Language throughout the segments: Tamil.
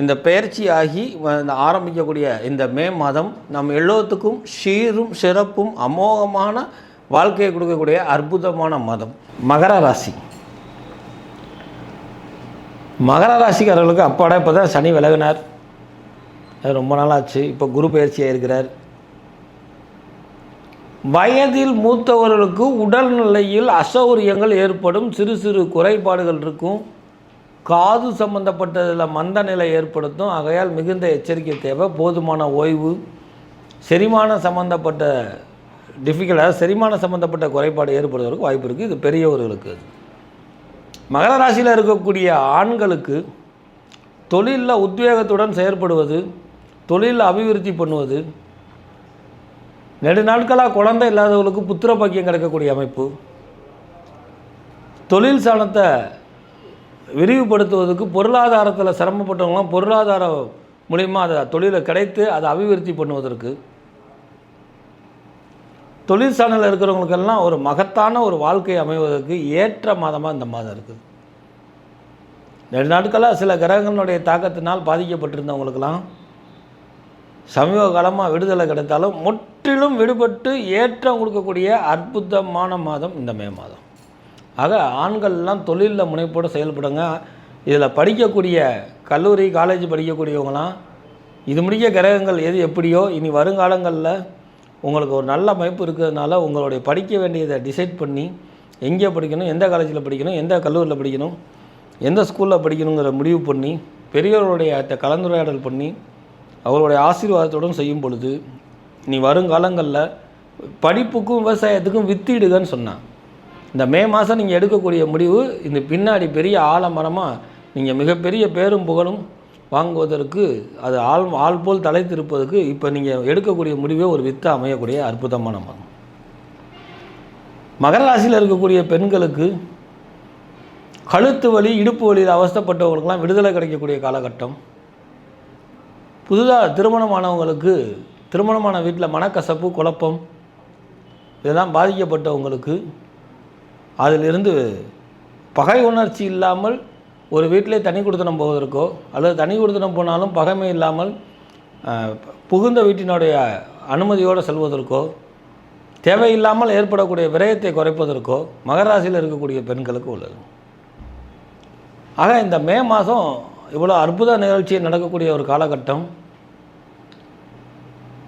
இந்த பயிற்சி ஆகி ஆரம்பிக்கக்கூடிய இந்த மே மாதம் நம் எல்லோத்துக்கும் சீரும் சிறப்பும் அமோகமான வாழ்க்கையை கொடுக்கக்கூடிய அற்புதமான மாதம். மகர ராசி. மகர ராசிக்காரர்களுக்கு அப்பாடா இப்போ தான் சனி விலகினார். அது ரொம்ப நாளாச்சு. இப்போ குரு பயிற்சியாக இருக்கிறார் வயதில் மூத்தவர்களுக்கு உடல்நிலையில் அசௌகரியங்கள் ஏற்படும். சிறு சிறு குறைபாடுகள் இருக்கும். காது சம்பந்தப்பட்டதில் மந்த நிலை ஏற்படுத்தும். ஆகையால் மிகுந்த எச்சரிக்கை தேவை. போதுமான ஓய்வு செரிமானம் சம்பந்தப்பட்ட டிஃபிகல்ட் அதாவது செரிமானம் சம்பந்தப்பட்ட குறைபாடு ஏற்படுவதற்கு வாய்ப்பு இருக்குது இது பெரியவர்களுக்கு அது. மகர ராசியில் இருக்கக்கூடிய ஆண்களுக்கு தொழிலில் உத்வேகத்துடன் செயற்படுவது தொழிலில் அபிவிருத்தி பண்ணுவது நெடு நாட்களாக குழந்தை இல்லாதவர்களுக்கு புத்திர பாக்கியம் கிடைக்கக்கூடிய அமைப்பு தொழில் சாணத்தை விரிவுபடுத்துவதற்கு பொருளாதாரத்தில் சிரமப்பட்டவங்களாம் பொருளாதார மூலிமா அதை தொழிலை கிடைத்து அதை அபிவிருத்தி பண்ணுவதற்கு தொழில் சாணத்தில் இருக்கிறவங்களுக்கெல்லாம் ஒரு மகத்தான ஒரு வாழ்க்கை அமைவதற்கு ஏற்ற மாதமாக இந்த மாதம் இருக்குது. ரெண்டு நாட்களாக சில கிரகங்களுடைய தாக்கத்தினால் பாதிக்கப்பட்டிருந்தவங்களுக்கெல்லாம் சமீப காலமாக விடுதலை கிடைத்தாலும் முற்றிலும் விடுபட்டு ஏற்றம் கொடுக்கக்கூடிய அற்புதமான மாதம் இந்த மே மாதம். ஆக ஆண்கள்லாம் தொழிலில் முனைப்போடு செயல்படுங்க. இதில் படிக்கக்கூடிய கல்லூரி காலேஜ் படிக்கக்கூடியவங்களாம் இது முடிக்க கிரகங்கள் எது எப்படியோ இனி வருங்காலங்களில் உங்களுக்கு ஒரு நல்ல அமைப்பு இருக்கிறதுனால உங்களுடைய படிக்க வேண்டியதை டிசைட் பண்ணி எங்கே படிக்கணும் எந்த காலேஜில் படிக்கணும் எந்த கல்லூரியில் படிக்கணும் எந்த ஸ்கூலில் படிக்கணுங்கிற முடிவு பண்ணி பெரியவர்களுடைய கலந்துரையாடல் பண்ணி அவர்களுடைய ஆசீர்வாதத்துடன் செய்யும் பொழுது நீ வருங்காலங்களில் படிப்புக்கும் விவசாயத்துக்கும் வித்திடுகன்னு சொன்னான். இந்த மே மாதம் நீங்கள் எடுக்கக்கூடிய முடிவு இந்த பின்னாடி பெரிய ஆலமரமாக நீங்கள் மிகப்பெரிய பேரும் புகழும் வாங்குவதற்கு அது ஆள் ஆள் போல் தலைத்திருப்பதற்கு இப்போ நீங்கள் எடுக்கக்கூடிய முடிவே ஒரு வித்து அமையக்கூடிய அற்புதமான மரம். மகர ராசியில் இருக்கக்கூடிய பெண்களுக்கு கழுத்து வலி இடுப்பு வலியில் அவஸ்தப்பட்டவங்களுக்கெல்லாம் விடுதலை கிடைக்கக்கூடிய காலகட்டம். புதுதாக திருமணமானவங்களுக்கு திருமணமான வீட்டில் மனக்கசப்பு குழப்பம் இதெல்லாம் பாதிக்கப்பட்டவங்களுக்கு அதிலிருந்து பகை உணர்ச்சி இல்லாமல் ஒரு வீட்டிலே தனி கொடுத்தனம் போவதற்கோ அல்லது தனி கொடுத்தனம் போனாலும் பகைமை இல்லாமல் புகுந்த வீட்டினுடைய அனுமதியோடு செல்வதற்கோ தேவையில்லாமல் ஏற்படக்கூடிய விரயத்தை குறைப்பதற்கோ மகராசியில் இருக்கக்கூடிய பெண்களுக்கு உள்ளது. ஆக இந்த மே மாதம் இவ்வளோ அற்புத நிகழ்ச்சி நடக்கக்கூடிய ஒரு காலகட்டம்.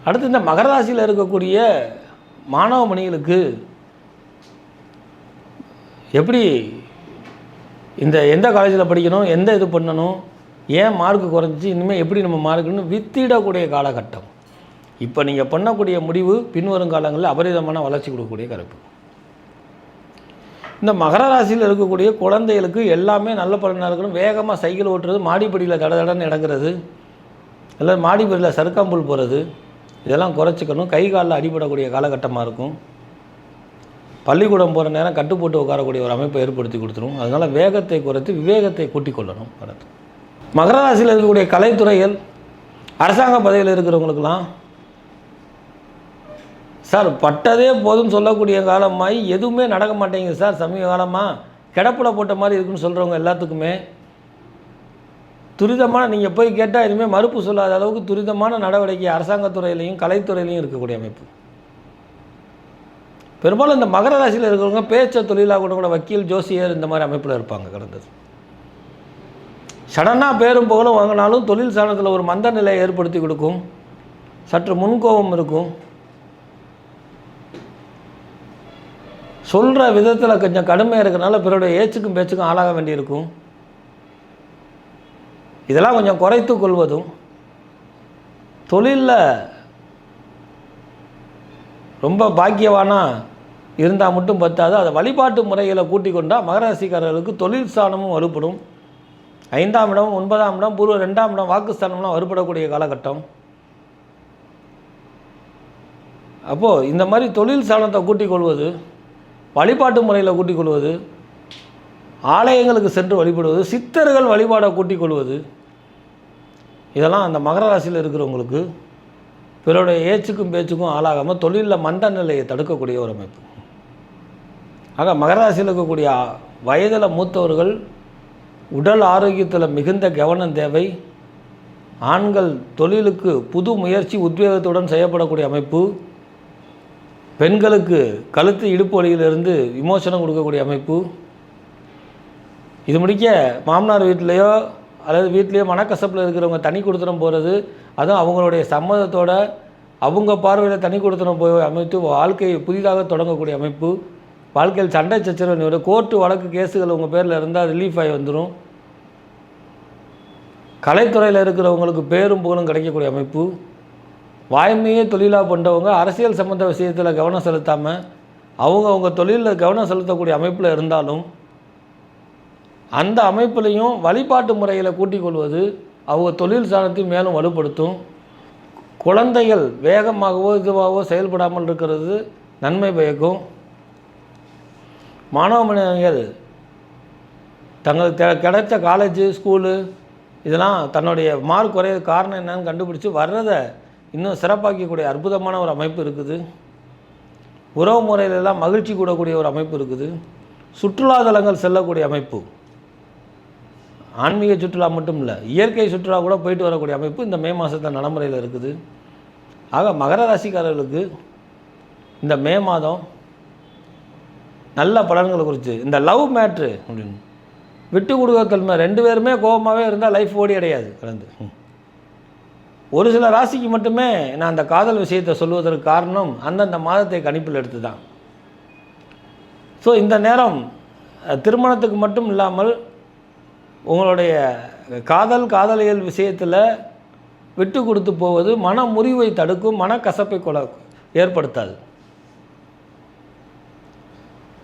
அடுத்து இந்த மகராசியில் இருக்கக்கூடிய மாணவ மணிகளுக்கு எப்படி இந்த எந்த காலேஜில் படிக்கணும் எந்த இது பண்ணணும் ஏன் மார்க் குறைஞ்சி இனிமேல் எப்படி நம்ம மார்க்குன்னு வித்திடக்கூடிய காலகட்டம். இப்போ நீங்கள் பண்ணக்கூடிய முடிவு பின்வரும் காலங்களில் அபரிதமான வளர்ச்சி கொடுக்கக்கூடிய கருப்பு. இந்த மகர ராசியில் இருக்கக்கூடிய குழந்தைகளுக்கு எல்லாமே நல்ல பலனாக இருக்கணும். வேகமாக சைக்கிள் ஓட்டுறது மாடிப்படியில் தட தடன்னு இடங்குறது இல்லை மாடிப்படியில் சறுக்காம்புல் போகிறது இதெல்லாம் குறைச்சிக்கணும். கை காலில் அடிபடக்கூடிய காலகட்டமாக இருக்கும். பள்ளிக்கூடம் போகிற நேரம் கட்டு போட்டு உட்காரக்கூடிய ஒரு அமைப்பை ஏற்படுத்தி கொடுத்துரும். அதனால் வேகத்தை குறைத்து விவேகத்தை கூட்டிக் கொள்ளணும் அடுத்து. மகர ராசியில் இருக்கக்கூடிய கலைத்துறைகள் அரசாங்க பதவியில் இருக்கிறவங்களுக்கெல்லாம் சார் பட்டதே போதும் சொல்லக்கூடிய காலமாய் எதுவுமே நடக்க மாட்டேங்குது சார் சமீப காலமாக கிடப்பில் போட்ட மாதிரி இருக்குன்னு சொல்கிறவங்க எல்லாத்துக்குமே துரிதமான நீங்கள் போய் கேட்டால் இனிமேல் மறுப்பு சொல்லாத அளவுக்கு துரிதமான நடவடிக்கை அரசாங்கத்துறையிலையும் கலைத்துறையிலையும் இருக்கக்கூடிய அமைப்பு. பெரும்பாலும் இந்த மகர ராசியில் இருக்கிறவங்க பேச்ச தொழிலாக கூட கூட வக்கீல் ஜோசியர் இந்த மாதிரி அமைப்பில் இருப்பாங்க கடந்தது. சடனாக பேரும் புகழும் வாங்கினாலும் தொழில் சாணத்தில் ஒரு மந்த நிலையை ஏற்படுத்தி கொடுக்கும். சற்று முன்கோபம் இருக்கும். சொல்கிற விதத்தில் கொஞ்சம் கடுமையாக இருக்கிறனால பிறருடைய ஏச்சுக்கும் பேச்சுக்கும் ஆளாக வேண்டியிருக்கும். இதெல்லாம் கொஞ்சம் குறைத்து கொள்வதும் தொழிலில் ரொம்ப பாக்கியவானா இருந்தால் மட்டும் பத்தாது. அதை வழிபாட்டு முறையில் கூட்டிக் கொண்டால் மகராசிக்காரர்களுக்கு தொழில் ஸ்தானமும் வலுப்படும். ஐந்தாம் இடம் ஒன்பதாம் இடம் பூர்வ ரெண்டாம் இடம் வாக்குஸ்தானம்லாம் வலுப்படக்கூடிய காலகட்டம். அப்போது இந்த மாதிரி தொழில் ஸ்தானத்தை கூட்டிக் கொள்வது வழிபாட்டு முறையில் கூட்டிக் கொள்வது ஆலயங்களுக்கு சென்று வழிபடுவது சித்தர்கள் வழிபாடை கூட்டிக் கொள்வது இதெல்லாம் அந்த மகர ராசியில் இருக்கிறவங்களுக்கு பிறருடைய ஏச்சுக்கும் பேச்சுக்கும் ஆளாகாமல் தொழிலில் மந்த நிலையை தடுக்கக்கூடிய ஒரு அமைப்பு. ஆக மகராசியில் இருக்கக்கூடிய வயதில் மூத்தவர்கள் உடல் ஆரோக்கியத்தில் மிகுந்த கவனம் தேவை. ஆண்கள் தொழிலுக்கு புது முயற்சி உத்வேகத்துடன் செய்யப்படக்கூடிய அமைப்பு. பெண்களுக்கு கழுத்து இடுப்பு வழியிலிருந்து விமோசனம் கொடுக்கக்கூடிய அமைப்பு. இது முடிக்க மாமனார் வீட்டிலையோ அல்லது வீட்லேயோ மனக்கசப்பில் இருக்கிறவங்க தனி கொடுத்தனம் போகிறது அதுவும் அவங்களுடைய சம்மதத்தோட அவங்க பார்வையில் தனி கொடுத்தனம் போய் அமைத்து வாழ்க்கையை புதிதாக தொடங்கக்கூடிய அமைப்பு. வாழ்க்கையில் சண்டை சச்சரவு வரும் கோர்ட்டு வழக்கு கேஸுகள் உங்கள் பேரில் இருந்தால் ரிலீஃப் ஆகி வந்துடும் கலைத்துறையில் இருக்கிறவங்களுக்கு பேரும் புகழும் கிடைக்கக்கூடிய அமைப்பு. வாய்மையே தொழிலாக பண்ணுறவங்க அரசியல் சம்மந்த விஷயத்தில் கவனம் செலுத்தாமல் அவங்க அவங்க தொழிலில் கவனம் செலுத்தக்கூடிய அமைப்பில் இருந்தாலும் அந்த அமைப்புலையும் வழிபாட்டு முறையில் கூட்டிக் கொள்வது அவங்க தொழில் சாணத்தையும் மேலும் வலுப்படுத்தும். குழந்தைகள் வேகமாகவோ இதுவாகவோ செயல்படாமல் இருக்கிறது நன்மை பயக்கும். மாணவ மாணவிகள் தங்களுக்கு கிடைத்த கிடைச்ச காலேஜு ஸ்கூலு இதெல்லாம் தன்னுடைய மார்க் குறைய காரணம் என்னன்னு கண்டுபிடிச்சி வர்றதை இன்னும் சிறப்பாக்கக்கூடிய அற்புதமான ஒரு அமைப்பு இருக்குது. உறவு முறையிலெல்லாம் மகிழ்ச்சி கூடக்கூடிய ஒரு அமைப்பு இருக்குது. சுற்றுலாதலங்கள் செல்லக்கூடிய அமைப்பு. ஆன்மீக சுற்றுலா மட்டும் இல்லை இயற்கை சுற்றுலா கூட போயிட்டு வரக்கூடிய அமைப்பு இந்த மே மாதத்தில் நடைமுறையில் இருக்குது. ஆக மகர ராசிக்காரர்களுக்கு இந்த மே மாதம் நல்ல பலன்களை குறித்து. இந்த லவ் மேட்ரு அப்படின்னு. விட்டு கொடுக்கத்தன்மை ரெண்டு பேருமே கோபமாகவே இருந்தால் லைஃப் ஓடி அடையாது கலந்து. ஒரு சில ராசிக்கு மட்டுமே நான் அந்த காதல் விஷயத்தை சொல்வதற்கு காரணம் அந்தந்த மாதத்தை கணிப்பில் எடுத்து தான் ஸோ இந்த நேரம் திருமணத்துக்கு மட்டும் இல்லாமல் உங்களுடைய காதல் காதலியல் விஷயத்தில் விட்டு கொடுத்து போவது மன முறிவை தடுக்கும் மனக்கசப்பை கொல ஏற்படுத்தாது.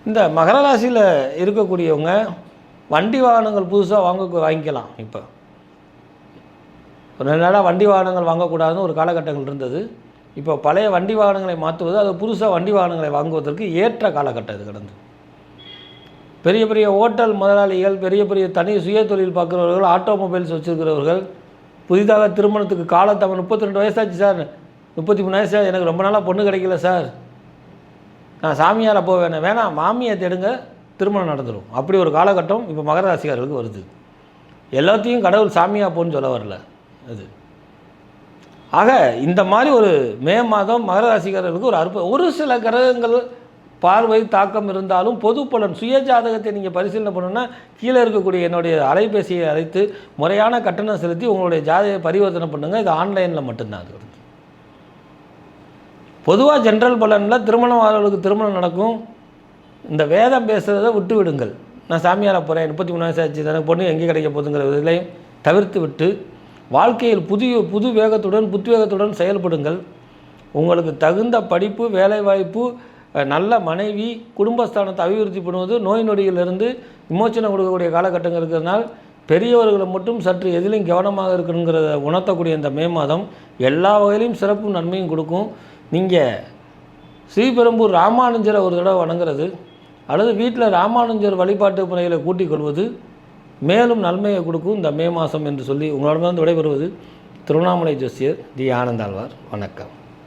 இந்த மகர ராசியில் இருக்கக்கூடியவங்க வண்டி வாகனங்கள் புதுசாக வாங்க வாங்கிக்கலாம் இப்போ. ஒரு ரெண்டு நாளாக வண்டி வாகனங்கள் வாங்கக்கூடாதுன்னு ஒரு காலகட்டங்கள் இருந்தது. இப்போ பழைய வண்டி வாகனங்களை மாற்றுவது அது புதுசாக வண்டி வாகனங்களை வாங்குவதற்கு ஏற்ற காலகட்டம் இது கடந்து. பெரிய பெரிய ஓட்டல் முதலாளிகள் பெரிய பெரிய தனி சுய தொழில் பார்க்குறவர்கள் ஆட்டோமொபைல்ஸ் வச்சுருக்கிறவர்கள் புதிதாக திருமணத்துக்கு காலத்தவன் முப்பத்தி ரெண்டு வயசாச்சு சார். முப்பத்தி மூணு வயசு எனக்கு ரொம்ப நாளாக பொண்ணு கிடைக்கல சார். நான் சாமியாரை போக வேணும். வேணாம் மாமியை தேடுங்க திருமணம் நடந்துடும் அப்படி ஒரு காலகட்டம் இப்போ மகர ராசிக்காரர்களுக்கு வருது. எல்லாத்தையும் கடவுள் சாமியா போன்னு சொல்ல வரல. அது. ஆக இந்த மாதிரி ஒரு மே மாதம் மகர ராசிக்காரர்களுக்கு ஒரு அற்புதம் ஒரு சில கிரகங்கள் பார்வை தாக்கம் இருந்தாலும் பொது பலன் சுய ஜாதகத்தை நீங்கள் பரிசீலனை பண்ணணும்னா கீழே இருக்கக்கூடிய என்னுடைய அலைபேசியை அழைத்து முறையான கட்டணம் செலுத்தி உங்களுடைய ஜாதகத்தை பரிவர்த்தனை பண்ணுங்கள் இது ஆன்லைனில் மட்டும்தான் அது. பொதுவாக ஜென்ரல் பலனில் திருமணம் ஆகிறவர்களுக்கு திருமணம் நடக்கும். இந்த வேதம் பேசுகிறத விட்டு விடுங்கள் நான் சாமியார போகிறேன் முப்பத்தி மூணு வயசு ஆச்சு எனக்கு பொண்ணு எங்கே கிடைக்க போகுதுங்கிற இதிலையும் தவிர்த்து விட்டு வாழ்க்கையில் புதிய புது வேகத்துடன் புத்வேகத்துடன் செயல்படுங்கள். உங்களுக்கு தகுந்த படிப்பு வேலைவாய்ப்பு நல்ல மனைவி குடும்பஸ்தானத்தை அபிவிருத்தி பண்ணுவது நோய் நொடியிலிருந்து விமோச்சனம் கொடுக்கக்கூடிய காலகட்டங்கள் இருக்கிறதுனால் பெரியவர்களை மட்டும் சற்று எதிலையும் கவனமாக இருக்கணுங்கிறத உணர்த்தக்கூடிய இந்த மே மாதம் எல்லா வகையிலையும் சிறப்பும் நன்மையும் கொடுக்கும். நீங்கள் ஸ்ரீபெரும்பூர் ராமானுஜரை ஒரு தடவை வணங்குறது அல்லது வீட்டில் ராமானுஜர் வழிபாட்டு முறைகளை கூட்டிக் கொள்வது மேலும் நன்மையை கொடுக்கும் இந்த மே மாதம் என்று சொல்லி உங்களிடமிருந்து விடைபெறுவது திருவண்ணாமலை ஜோசியர் தி ஆனந்தாழ்வார். வணக்கம்.